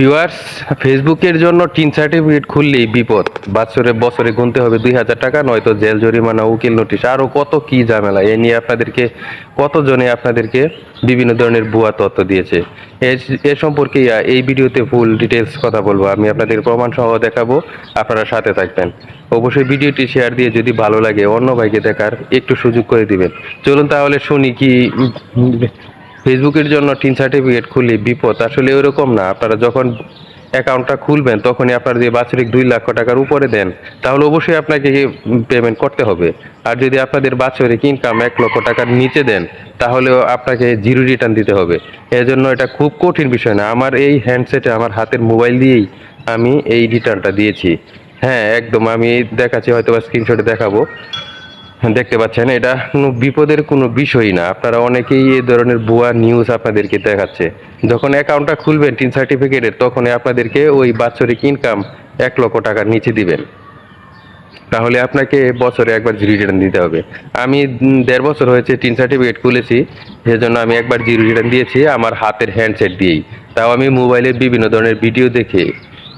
Viewers ফেসবুকের জন্য tin certificate খুললেই বিপদ। বছরে বছরে গুনতে হবে দুই হাজার টাকা, নয়তো জেল, জরিমানা, উকিল নোটিশ আরও কত কি ঝামেলা। এ নিয়ে আপনাদেরকে, কতজনে আপনাদেরকে বিভিন্ন ধরনের ভুয়া তথ্য দিয়েছে। এ- সম্পর্কে এই ভিডিওতে ফুল ডিটেলস কথা বলব। আমি আপনাদের প্রমাণ সহ দেখাবো, আপনারা সাথে থাকবেন। অবশ্যই ভিডিওটি শেয়ার দিয়ে যদি ভালো লাগে, অন্য ভাইকে দেখার একটু সুযোগ করে দিবেন। চলুন তাহলে শুনি কি ফেসবুকের জন্য টিন সার্টিফিকেট খুললে বিপদ আসলে ওরকম না। আপনারা যখন অ্যাকাউন্টটা খুলবেন, তখনই আপনার যে বাৎসরিক দুই লক্ষ টাকার উপরে দেন, তাহলে অবশ্যই আপনাকে পেমেন্ট করতে হবে। আর যদি আপনাদের বাৎসরিক ইনকাম এক লক্ষ টাকার নিচে দেন, তাহলেও আপনাকে জিরো রিটার্ন দিতে হবে। এজন্য এটা খুব কঠিন বিষয় না। আমার এই হ্যান্ডসেটে আমার হাতের মোবাইল দিয়েই আমি এই রিটার্নটা দিয়েছি। হ্যাঁ একদম আমি দেখাচ্ছি হয়তো বা স্ক্রিনশটে দেখাবো। দেখতে পাচ্ছেন, এটা কোনো বিপদের কোনো বিষয়ই না। আপনারা অনেকেই এই ধরনের ভুয়া নিউজ আপনাদেরকে দেখাচ্ছে। যখন অ্যাকাউন্টটা খুলবেন টিন সার্টিফিকেটের তখনই আপনাদেরকে ওই বাৎসরিক ইনকাম এক লক্ষ টাকার নিচে দিবেন। তাহলে আপনাকে বছরে একবার জিরো রিটার্ন দিতে হবে। আমি দেড় বছর হয়েছে টিন সার্টিফিকেট খুলেছি, সেজন্য আমি একবার জিরো রিটার্ন দিয়েছি আমার হাতের হ্যান্ডসেট দিয়েই। তাও আমি মোবাইলের বিভিন্ন ধরনের ভিডিও দেখে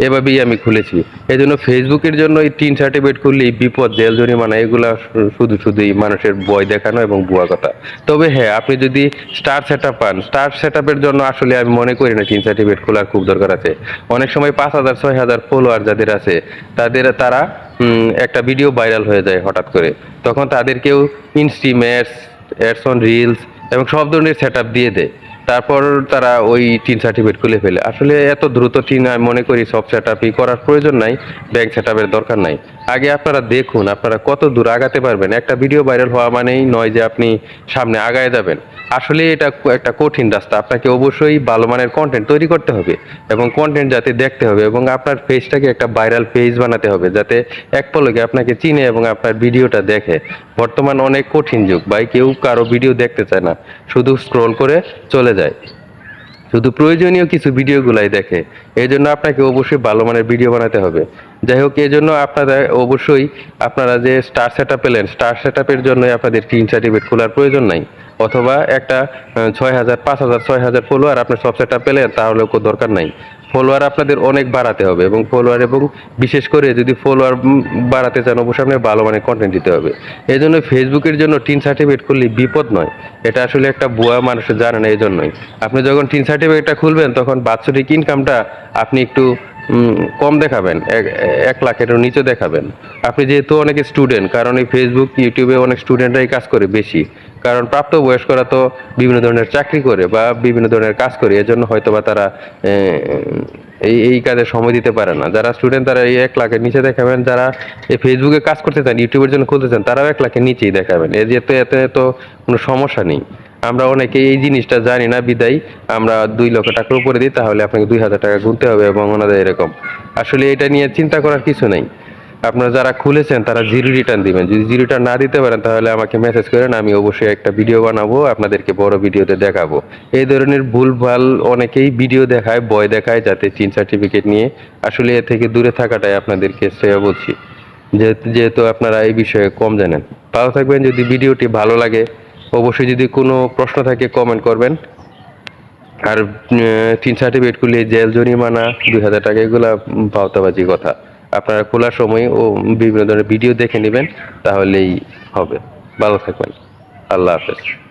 এভাবেই আমি খুলেছি। এই জন্য ফেসবুকের জন্য এই তিন সার্টিফিকেট খুললেই বিপদ, জেল, জরিমানা, এগুলা শুধু শুধুই মানুষের ভয় দেখানো এবং ভুয়া কথা। তবে হ্যাঁ আপনি যদি স্টার সেট পান, স্টার সেট জন্য আসলে আমি মনে করি না তিন সার্টিফিকেট খোলার খুব দরকার আছে। অনেক সময় পাঁচ হাজার, ছয় হাজার ফলোয়ার যাদের আছে, তাদের, তারা একটা ভিডিও ভাইরাল হয়ে যায় হঠাৎ করে। তখন তাদেরকেও ইনস্টিমেটস অ্যাডস অন রিলস এবং সব ধরনের সেট দিয়ে দেয়। তারপর তারা ওই টিন সার্টিফিকেট খুলে ফেলে। আসলে এত দ্রুত টিন, আমি মনে করি সব সেট করার প্রয়োজন নাই ব্যাংক সেট দরকার নাই। আগে আপনারা দেখুন, আপনারা কত দূর আগাতে পারবেন। একটা ভিডিও ভাইরাল হওয়া মানেই নয় যে আপনি সামনে আগায় যাবেন। আসলে এটা একটা কঠিন রাস্তা। আপনাকে অবশ্যই ভালো মানের কন্টেন্ট তৈরি করতে হবে এবং কন্টেন্ট যাতে দেখতে হবে এবং আপনার পেজটাকে একটা ভাইরাল পেজ বানাতে হবে যাতে এক পলকে আপনাকে চিনে এবং আপনার ভিডিওটা দেখে। বর্তমান অনেক কঠিন যুগ। ভাই, কেউ কারও ভিডিও দেখতে চায় না। শুধু স্ক্রোল করে চলে যায়। শুধু প্রয়োজনীয় কিছু ভিডিওগুলাই দেখে। এই জন্য আপনাকে অবশ্যই ভালো মানের ভিডিও বানাতে হবে। যাই হোক, এই জন্য আপনারা অবশ্যই আপনারা যে স্টার সেট আপ পেলেন স্টার সেট আপের জন্যই আপনাদের টিন সার্টিফিকেট খোলার প্রয়োজন নাই। অথবা একটা ছয় হাজার, পাঁচ হাজার, ছয় হাজার ফলোয়ার আপনার সব সেট পেলেন, তাহলেও কোনো দরকার নাই। ফলোয়ার আপনাদের অনেক বাড়াতে হবে এবং ফলোয়ার এবং বিশেষ করে যদি ফলোয়ার বাড়াতে চান, অবশ্যই আপনার ভালো মানের কন্টেন্ট দিতে হবে। এই জন্য ফেসবুকের জন্য টিন সার্টিফিকেট খুললে বিপদ নয়। এটা আসলে একটা বুয়া মানুষ জানে না, এই জন্যই। আপনি যখন টিন সার্টিফিকেটটা খুলবেন, তখন বাৎসরিক ইনকামটা আপনি একটু কম দেখাবেন, এক- এক লাখের নিচে দেখাবেন। আপনি যেহেতু অনেক স্টুডেন্ট কারণ এই ফেসবুক ইউটিউবে অনেক স্টুডেন্টরাই কাজ করে বেশি। কারণ প্রাপ্ত বয়স্করা তো বিভিন্ন ধরনের চাকরি করে বা বিভিন্ন ধরনের কাজ করে, এজন্য হয়তো বা তারা এই এই কাজে সময় দিতে পারে না। যারা স্টুডেন্ট তারা এই এক লাখের নিচে দেখাবেন, যারা এই ফেসবুকে কাজ করতে চান ইউটিউবের জন্য খুলতে চান, তারাও এক লাখের নিচেই দেখাবেন। এর যেতে এতে তো কোনো সমস্যা নেই। আমরা অনেকে এই জিনিসটা জানি না, বিদায়। আমরা দুই লক্ষ টাকার উপরে দিই, তাহলে আপনাকে দুই হাজার টাকা গুনতে হবে এবং ওনাদের এরকম। আসলে এটা নিয়ে চিন্তা করার কিছু নেই। আপনারা যারা খুলেছেন, তারা জিরো রিটার্ন দিবেন। যদি জিরো রিটার্ন না দিতে পারেন, তাহলে আমাকে মেসেজ করেন, আমি অবশ্যই একটা ভিডিও বানাবো, আপনাদেরকে বড় ভিডিওতে দেখাবো। এই ধরনের ভুলভাল অনেকেই ভিডিও দেখায়, ভয় দেখায়, যাতে চিন সার্টিফিকেট নিয়ে আসলে এ থেকে দূরে থাকাটাই আপনাদেরকে শ্রেয় বলছি। যেহেতু যেহেতু আপনারা এই বিষয়ে কম জানেন। ভালো থাকবেন, যদি ভিডিওটি ভালো লাগে অবশ্যই যদি কোনো প্রশ্ন থাকে কমেন্ট করবেন। আর তিন সার্টিফিকেট খুলে, জেল, জরিমানা, দুই হাজার টাকা, এগুলো ভাওতাবাজি কথা। আপনারা খোলার সময় ও বিভিন্ন ধরনের ভিডিও দেখে নেবেন, তাহলেই হবে। ভালো থাকবেন। আল্লাহ হাফেজ।